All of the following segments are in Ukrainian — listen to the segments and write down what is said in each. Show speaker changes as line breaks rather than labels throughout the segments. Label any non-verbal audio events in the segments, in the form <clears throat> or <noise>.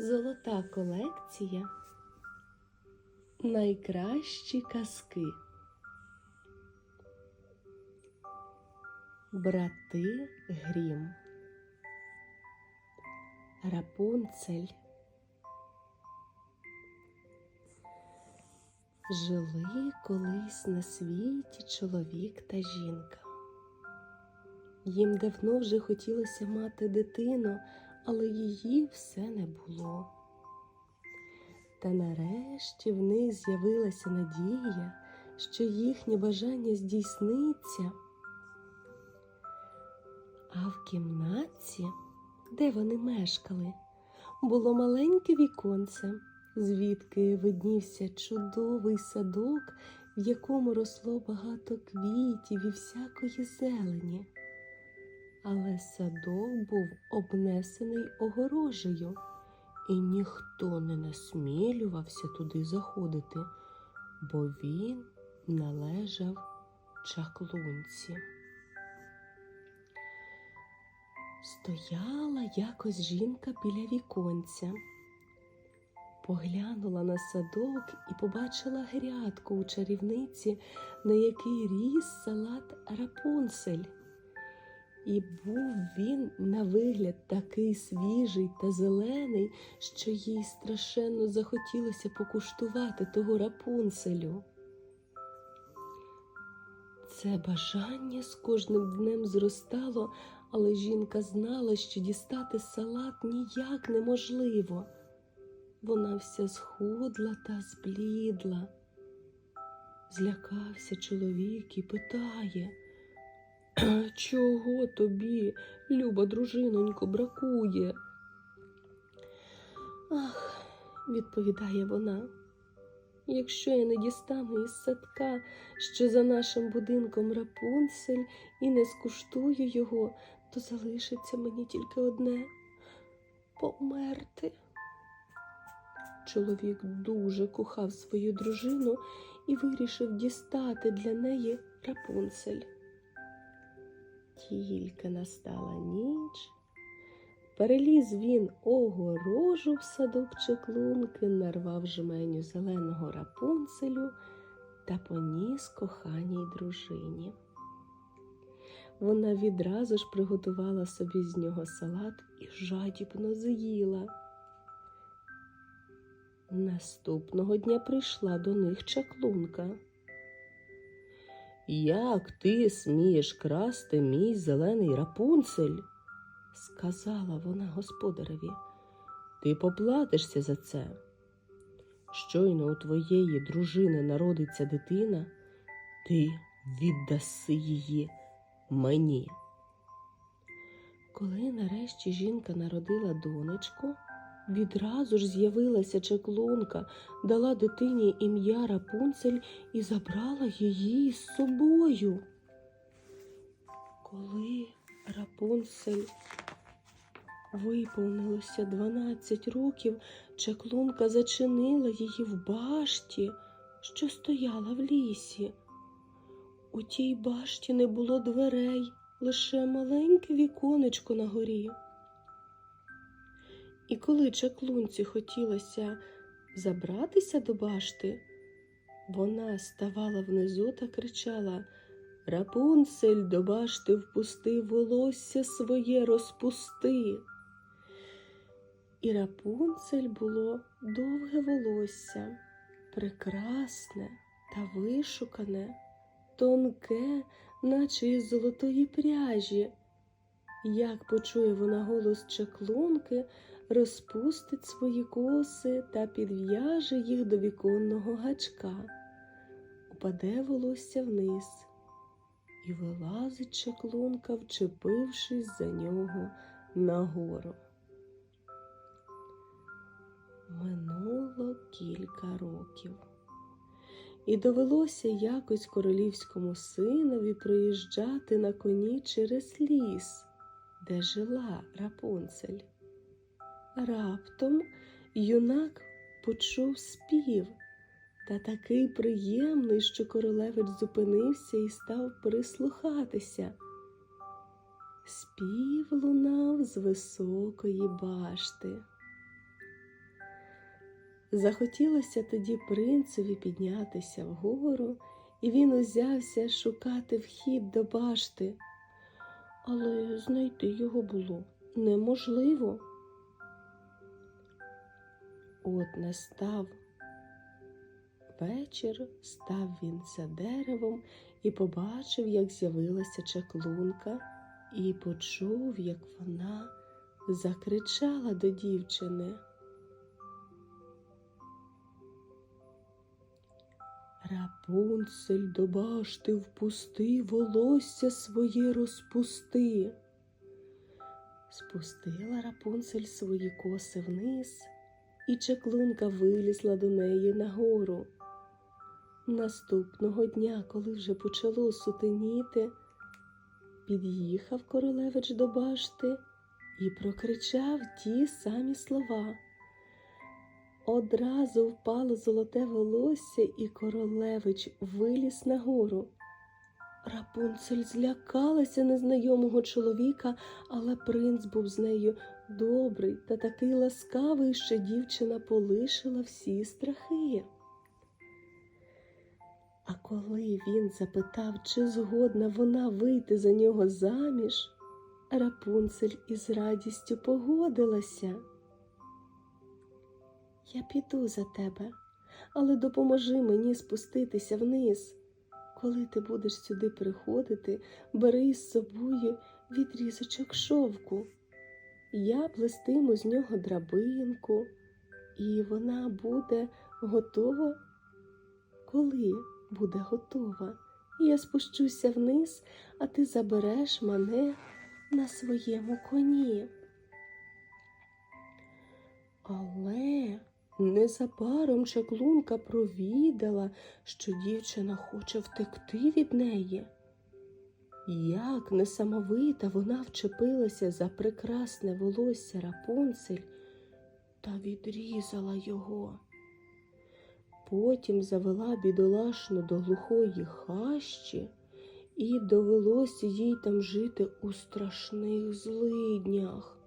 Золота колекція. Найкращі казки. Брати Грім. Рапунцель. Жили колись на світі чоловік та жінка. Їм давно вже хотілося мати дитину, але її все не було. Та нарешті в них з'явилася надія, що їхнє бажання здійсниться. А в кімнаті, де вони мешкали, було маленьке віконце, звідки виднівся чудовий садок, в якому росло багато квітів і всякої зелені. Але садок був обнесений огорожею, і ніхто не насмілювався туди заходити, бо він належав чаклунці. Стояла якось жінка біля віконця, поглянула на садок і побачила грядку у чарівниці, на якій ріс салат Рапунцель. І був він на вигляд такий свіжий та зелений, що їй страшенно захотілося покуштувати того рапунцелю. Це бажання з кожним днем зростало, але жінка знала, що дістати салат ніяк неможливо. Вона вся схудла та зблідла. Злякався чоловік і питає. <clears throat> Чого тобі, люба дружинонько, бракує? Ах, відповідає вона, якщо я не дістану із садка, що за нашим будинком рапунцель, і не скуштую його, то залишиться мені тільки одне померти. Чоловік дуже кохав свою дружину і вирішив дістати для неї рапунцель. Тільки настала ніч, переліз він огорожу в садок чеклунки, нарвав жменю зеленого рапунцелю та поніс коханій дружині. Вона відразу ж приготувала собі з нього салат і жадібно з'їла. Наступного дня прийшла до них чаклунка. Як ти смієш красти мій зелений рапунцель? сказала вона господареві. Ти поплатишся за це. Щойно у твоєї дружини народиться дитина, ти віддаси її мені. Коли нарешті жінка народила донечку, відразу ж з'явилася чеклунка, дала дитині ім'я Рапунцель і забрала її з собою. Коли Рапунцель виповнилося 12 років, чаклунка зачинила її в башті, що стояла в лісі. У тій башті не було дверей, лише маленьке віконечко на горі. І коли чаклунці хотілося забратися до башти, вона ставала внизу та кричала Рапунцель до башти впусти, волосся своє розпусти. І рапунцель було довге волосся, прекрасне та вишукане, тонке, наче із золотої пряжі. Як почує вона голос чаклунки, розпустить свої коси та підв'яже їх до віконного гачка, упаде волосся вниз, і вилазить чаклунка, вчепившись за нього нагору. Минуло кілька років, і довелося якось королівському синові проїжджати на коні через ліс, де жила Рапунцель. Раптом юнак почув спів та такий приємний, що королевич зупинився і став прислухатися. Спів лунав з високої башти. Захотілося тоді принцеві піднятися вгору, і він узявся шукати вхід до башти. Але знайти його було неможливо. От настав вечір, став він за деревом і побачив, як з'явилася чаклунка, і почув, як вона закричала до дівчини. Рапунцель до башти впусти, волосся своє розпусти. Спустила Рапунцель свої коси вниз, і чаклунка вилізла до неї нагору. Наступного дня, коли вже почало сутеніти, під'їхав королевич до башти і прокричав ті самі слова. Одразу впало золоте волосся, і королевич виліз нагору. Рапунцель злякалася незнайомого чоловіка, але принц був з нею добрий та такий ласкавий, що дівчина полишила всі страхи. А коли він запитав, чи згодна вона вийти за нього заміж, Рапунцель із радістю погодилася. Я піду за тебе, але допоможи мені спуститися вниз. Коли ти будеш сюди приходити, бери із собою відрізочок шовку. Я плестиму з нього драбинку, і вона буде готова, коли буде готова. Я спущуся вниз, а ти забереш мене на своєму коні. Але незабаром чаклунка провідала, що дівчина хоче втекти від неї. Як несамовита вона вчепилася за прекрасне волосся Рапунцель та відрізала його. Потім завела бідолашну до глухої хащі, і довелося їй там жити у страшних злиднях.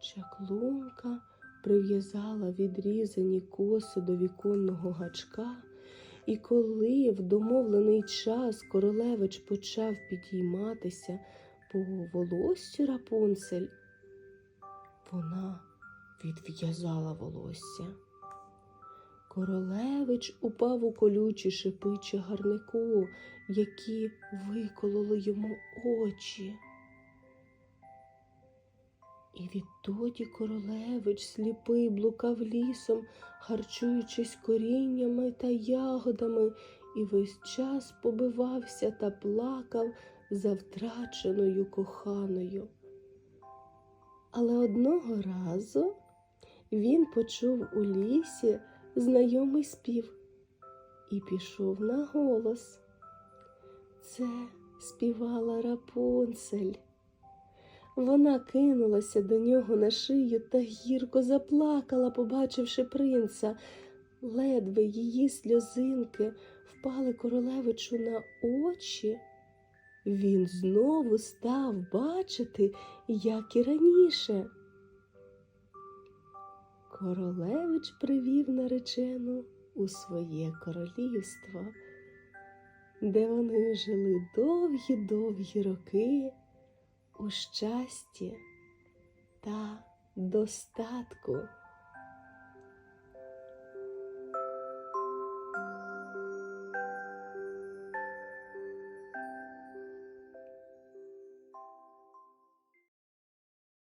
Чаклунка прив'язала відрізані коси до віконного гачка, і коли в домовлений час королевич почав підійматися по волоссю Рапунцель, вона відв'язала волосся. Королевич упав у колючі шипи чагарнику, які викололи йому очі. І відтоді королевич сліпий блукав лісом, харчуючись коріннями та ягодами, і весь час побивався та плакав за втраченою коханою. Але одного разу він почув у лісі знайомий спів і пішов на голос. Це співала Рапунцель. Вона кинулася до нього на шию та гірко заплакала, побачивши принца. Ледве її сльозинки впали королевичу на очі. Він знову став бачити, як і раніше. Королевич привів наречену у своє королівство, де вони жили довгі-довгі роки у щасті та достатку.